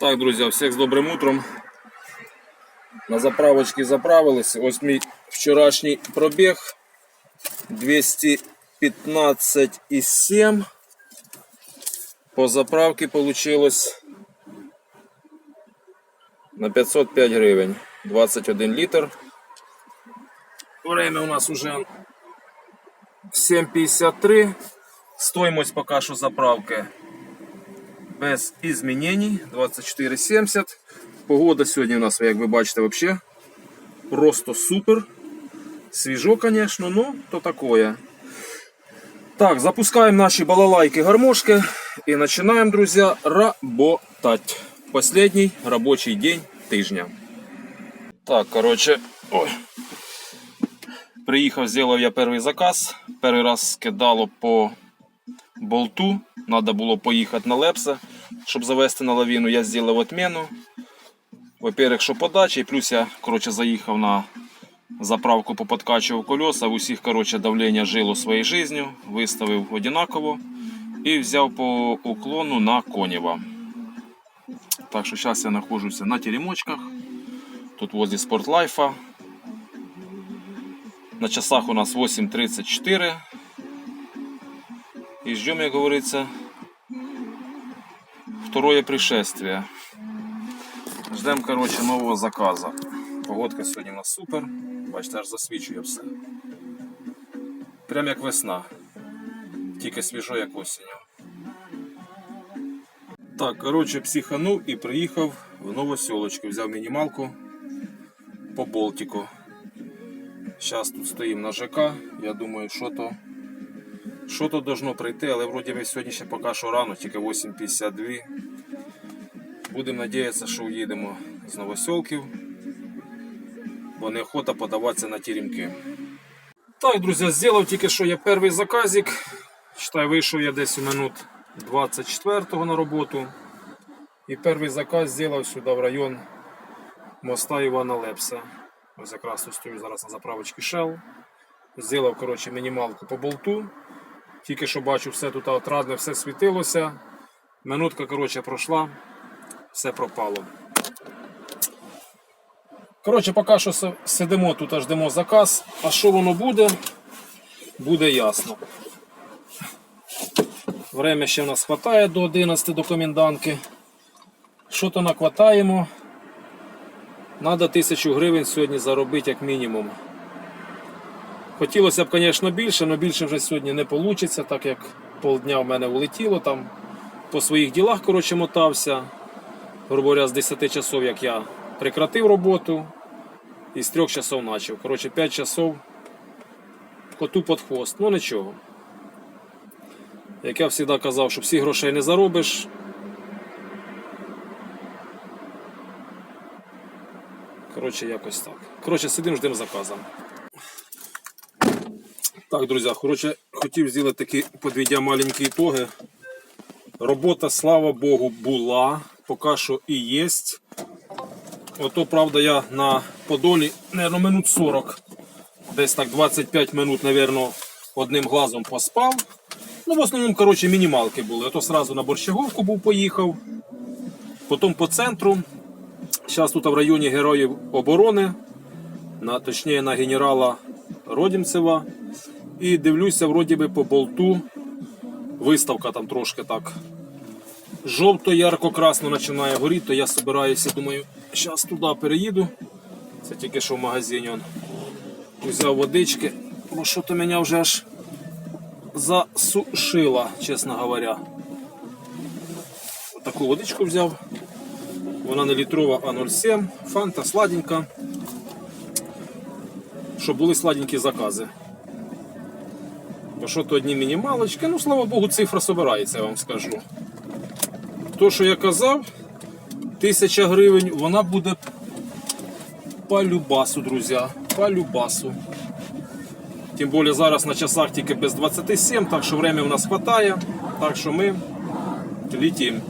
Так, друзі, всіх з добрим утром. На заправочці заправились. Ось мій вчорашній пробіг 215,7. По заправці вийшло на 505 гривень. 21 літр. Время у нас уже 7,53. Стоимость пока що заправки без изменений 24,70. Погода сьогодні у нас, як ви бачите, вообще просто супер. Свіжо, конечно, но то такое. Так, запускаем наши балалайки гармошки и начинаем, друзья, работать. Последний рабочий день тижня. Так, короче, ой. Приїхав, зробив я перший заказ. Перший раз скидало по болту. Надо було поїхати на Лепса, щоб завести на лавіну. Я зробив отмену. Во-первых, що подача, і плюс я короче, заїхав на заправку, поподкачував колеса. В усіх короче, давлення жило своєю життю, виставив одинаково і взяв по уклону на Конєва. Так що зараз я знаходжуся на теремочках. Тут возле спортлайфа. На часах у нас 8.34. И ждем, как говорится, второе пришествие. Ждем, короче, нового заказа. Погодка сьогодні у нас супер. Бачите, аж засвічує все. Прям як весна. Тільки свіжо, як осінню. Так, короче, психанув і приїхав в Новоселочку. Взяв мінімалку по Болтику. Зараз тут стоїмо на ЖК. Я думаю, що то що то должно прийти, але вроді би сьогодні ще поки що рано, тільки 8.52. Будемо надіятися, що уїдемо з Новоселків, бо неохота подаватися на ті рімки. Так, друзі, зробив тільки що я перший заказик. Считай, вийшов я десь у минут 24 на роботу. І перший заказ зробив сюди в район моста Івана Лепса. Ось якраз тут стою зараз на заправочці Shell. Зробив коротше, мінімалку по болту. Тільки що бачу, все тут отрадне, все світилося. Минутка коротше, пройшла, все пропало. Коротше, поки що сидимо тут, аж ждемо заказ. А що воно буде, буде ясно. Время ще в нас вистачає до 11 до комендантки. Що то накватаємо. Надо тисячу гривень сьогодні заробити як мінімум. Хотілося б, звісно, більше, але більше вже сьогодні не вийде, так як полдня в мене улетіло там. По своїх ділах коротше, мотався. Грубо говоря, з 10 часов, як я прекратив роботу, і з 3 часов почав. Коротше, 5 часов коту під хвост. Ну нічого. Як я завжди казав, що всі грошей не заробиш. Коротше, якось так. Коротше, сидимо, ждемо заказа. Так, друзі, коротше, хотів зробити такі підведя маленькі ітоги. Робота, слава Богу, була, поки що і є. Ото, правда, я на Подолі, мабуть, минут 40, десь так 25 минут, мабуть, одним глазом поспав. Ну, в основному, коротше, мінімалки були. Ото сразу на Борщаговку був поїхав, потім по центру. Зараз тут в районі Героїв оборони, на, точніше на генерала Родімцева. І дивлюся, вроді би по болту. Виставка там трошки так. Жовто, ярко-красно починає горіти, то я збираюся, думаю, зараз туди переїду. Це тільки що в магазині он. Взяв водички, бо що то мене вже аж засушило, чесно говоря. Таку водичку взяв. Вона не літрова, а 0,7. Фанта сладенька. Щоб були сладенькі закази. Що то одні мінімалочки, ну слава Богу, цифра собирається, я вам скажу. То, що я казав, тисяча гривень, вона буде по любасу, друзі. По любасу. Тим більше зараз на часах тільки без 27, так що время у нас хватає. Так що ми летим.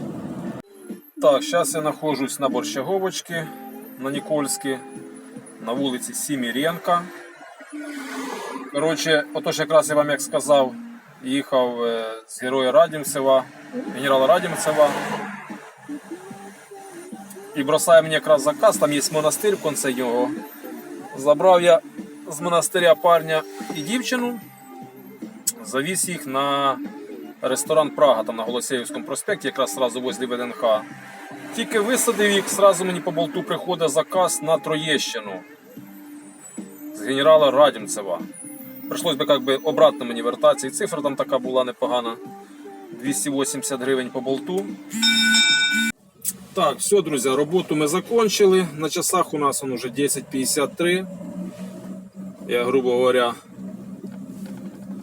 Так, зараз я знаходжусь на Борщаговочці, на Нікольській, на вулиці Сіміренка. Коротше, отож якраз я вам як сказав, їхав е, з героя Радімцева, генерала Радімцева. і бросає мені якраз заказ, там є монастир в конце його. Забрав я з монастиря парня і дівчину, завіз їх на ресторан Прага, там на Голосєївському проспекті, якраз сразу возле ВДНХ. Тільки висадив їх, сразу мені по болту приходить заказ на Троєщину з генерала Радімцева. Прийшлось би як би обратно мені вертатися, і цифра там така була непогана. 280 гривень по болту. Так, все, друзі, роботу ми закончили. На часах у нас он уже 10.53. Я, грубо говоря,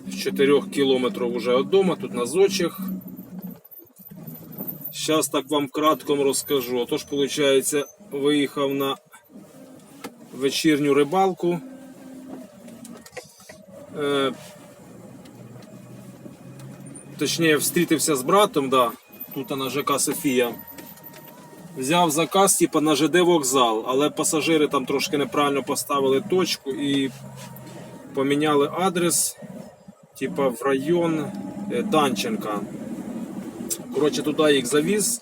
з 4 кілометрів уже від тут на зочих. Зараз так вам кратко розкажу. Отож, виходить, виїхав на вечірню рибалку. Е, точніше, встрітився з братом, да, тут на ЖК Софія. Взяв заказ, типу, на ЖД вокзал, але пасажири там трошки неправильно поставили точку і поміняли адрес, типу, в район е, Данченка. Коротше, туди їх завіз.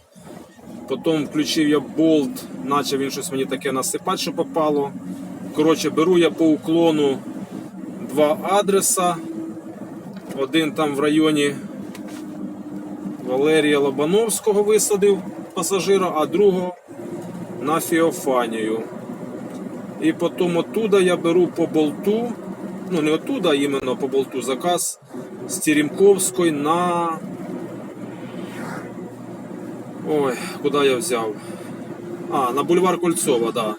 Потім включив я болт, почав він щось мені таке насипати, що попало. Коротше, беру я по уклону два адреса. Один там в районі Валерія Лобановського висадив пасажира, а другого на Феофанію. І потім оттуда я беру по болту, ну не оттуда, а іменно по болту заказ з Теремковської на. Ой, куди я взяв? А, на бульвар Кольцова, да.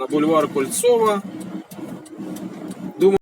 На бульвар Кольцова.